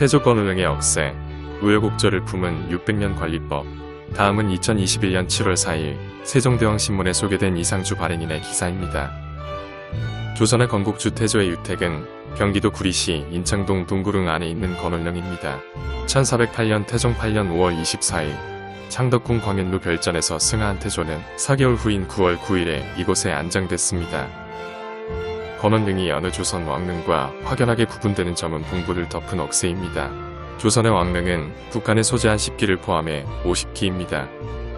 태조권은행의 억세, 우여곡절을 품은 600년 관리법. 다음은 2021년 7월 4일 세종대왕신문에 소개된 이상주 발행인의 기사입니다. 조선의 건국주 태조의 유택은 경기도 구리시 인창동 동구릉 안에 있는 건원령입니다. 1408년 태종 8년 5월 24일 창덕궁 광현루 별전에서 승하한 태조는 4개월 후인 9월 9일에 이곳에 안장됐습니다. 건원릉이 어느 조선 왕릉과 확연하게 구분되는 점은 봉부를 덮은 억새입니다. 조선의 왕릉은 북한에 소재한 10기를 포함해 50기입니다.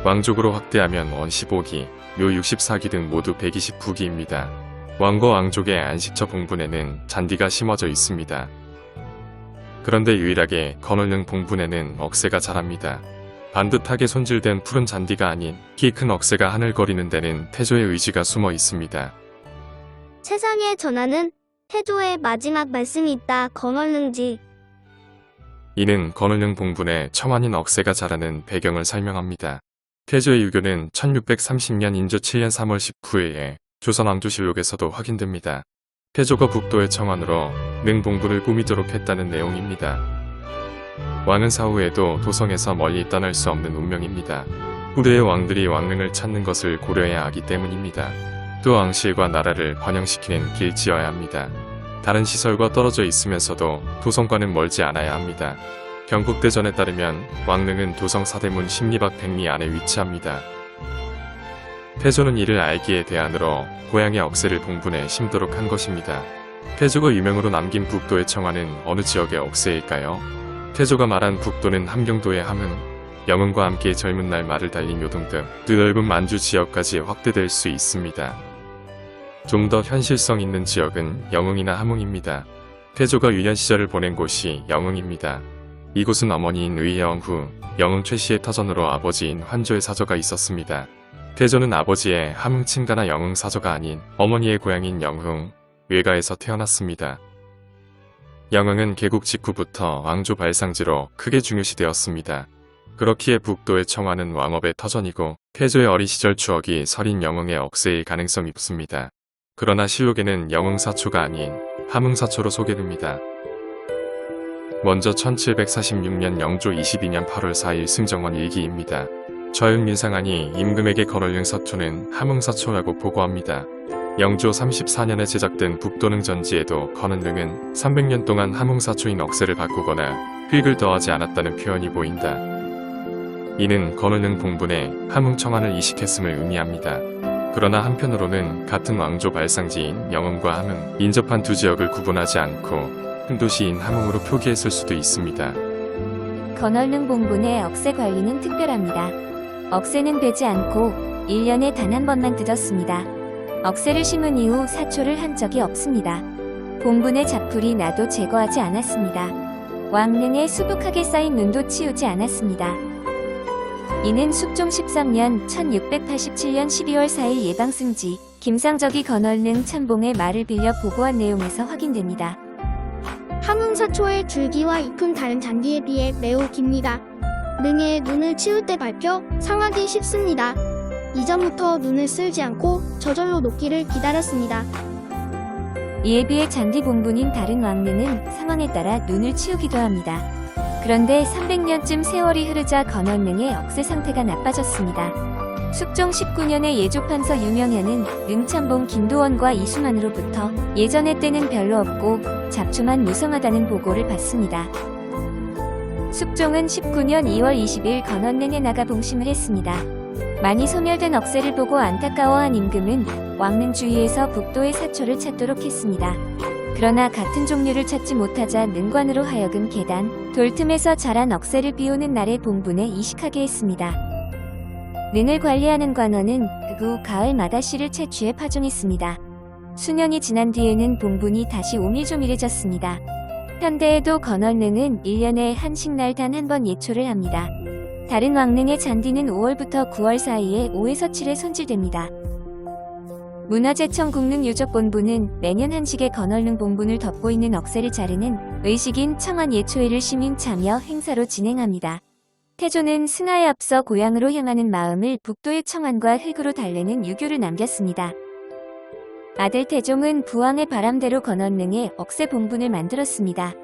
왕족으로 확대하면 원 15기, 묘 64기 등 모두 129기입니다. 왕과 왕족의 안식처 봉분에는 잔디가 심어져 있습니다. 그런데 유일하게 건원릉 봉분에는 억새가 자랍니다. 반듯하게 손질된 푸른 잔디가 아닌 키 큰 억새가 하늘거리는 데는 태조의 의지가 숨어 있습니다. 세상에 전하는 태조의 마지막 말씀이 있다. 건월능지. 이는 건울릉 봉분에 청환인 억새가 자라는 배경을 설명합니다. 태조의 유교는 1630년 인조 7년 3월 19일에 조선왕조실록에서도 확인됩니다. 태조가 북도의 청환으로 능봉분을 꾸미도록 했다는 내용입니다. 왕은 사후에도 도성에서 멀리 떠날 수 없는 운명입니다. 후대의 왕들이 왕릉을 찾는 것을 고려해야 하기 때문입니다. 또 왕실과 나라를 번영시키는 길 지어야 합니다. 다른 시설과 떨어져 있으면서도 도성과는 멀지 않아야 합니다. 경국대전에 따르면 왕릉은 도성 사대문 10리박 100리 안에 위치합니다. 태조는 이를 알기에 대안으로 고향의 억새를 봉분에 심도록 한 것입니다. 태조가 유명으로 남긴 북도의 청하는 어느 지역의 억새일까요? 태조가 말한 북도는 함경도의 함흥, 영흥과 함께 젊은 날 말을 달린 요동 등 드넓은 만주 지역까지 확대될 수 있습니다. 좀 더 현실성 있는 지역은 영흥이나 함흥입니다. 태조가 유년 시절을 보낸 곳이 영흥입니다. 이곳은 어머니인 의여왕 후 영흥 최씨의 터전으로 아버지인 환조의 사저가 있었습니다. 태조는 아버지의 함흥 친가나 영흥 사저가 아닌 어머니의 고향인 영흥, 외가에서 태어났습니다. 영흥은 개국 직후부터 왕조 발상지로 크게 중요시되었습니다. 그렇기에 북도의 청하는 왕업의 터전이고 태조의 어린 시절 추억이 서린 영흥의 억새일 가능성이 높습니다. 그러나 실록에는 영흥사초가 아닌 함흥사초로 소개됩니다. 먼저 1746년 영조 22년 8월 4일 승정원 일기입니다. 저윤 민상한이 임금에게 건월령 사초는 함흥사초라고 보고합니다. 영조 34년에 제작된 북도능 전지에도 건원릉은 300년 동안 함흥사초인 억새를 바꾸거나 획을 더하지 않았다는 표현이 보인다. 이는 건원릉 봉분에 함흥청안을 이식했음을 의미합니다. 그러나 한편으로는 같은 왕조 발상지인 영흥과 함흥, 인접한 두 지역을 구분하지 않고 큰 도시인 함흥으로 표기했을 수도 있습니다. 건얼릉 봉분의 억새 관리는 특별합니다. 억새는 베지 않고 1년에 단 한 번만 뜯었습니다. 억새를 심은 이후 사초를 한 적이 없습니다. 봉분의 잡풀이 나도 제거하지 않았습니다. 왕릉에 수북하게 쌓인 눈도 치우지 않았습니다. 이는 숙종 13년 1687년 12월 4일 예방승지 김상적이 건얼릉 참봉의 말을 빌려 보고한 내용에서 확인됩니다. 함흥사초의 줄기와 잎은 다른 잔디에 비해 매우 깁니다. 능에 눈을 치울 때 밟혀 상하기 쉽습니다. 이전부터 눈을 쓸지 않고 저절로 녹기를 기다렸습니다. 이에 비해 잔디 봉분인 다른 왕릉은 상황에 따라 눈을 치우기도 합니다. 그런데 300년쯤 세월이 흐르자 건원릉의 억새 상태가 나빠졌습니다. 숙종 19년에 예조판서 유명현은 능참봉 김도원과 이수만으로부터 예전의 때는 별로 없고 잡초만 무성하다는 보고를 받습니다. 숙종은 19년 2월 20일 건원릉에 나가 봉심을 했습니다. 많이 소멸된 억새를 보고 안타까워한 임금은 왕릉 주위에서 북도의 사초를 찾도록 했습니다. 그러나 같은 종류를 찾지 못하자 능관으로 하여금 계단, 돌틈에서 자란 억새를 비오는 날에 봉분에 이식하게 했습니다. 능을 관리하는 관원은 그 후 가을마다 씨를 채취해 파종했습니다. 수년이 지난 뒤에는 봉분이 다시 오밀조밀해졌습니다. 현대에도 건원능은 1년에 한식날 단 한 번 예초를 합니다. 다른 왕릉의 잔디는 5월부터 9월 사이에 5에서 7회 손질됩니다. 문화재청 국능 유적본부는 매년 한식의 건월릉 봉분을 덮고 있는 억새를 자르는 의식인 청원 예초회를 시민 참여 행사로 진행합니다. 태조는 승하에 앞서 고향으로 향하는 마음을 북도의 청안과 흙으로 달래는 유교를 남겼습니다. 아들 태종은 부왕의 바람대로 건원릉에 억새 본분을 만들었습니다.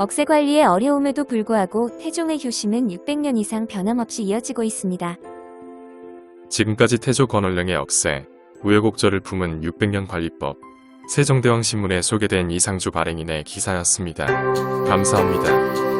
억새 관리의 어려움에도 불구하고 태종의 효심은 600년 이상 변함없이 이어지고 있습니다. 지금까지 태조 건월령의 억새, 우여곡절을 품은 600년 관리법, 세종대왕 신문에 소개된 이상주 발행인의 기사였습니다. 감사합니다.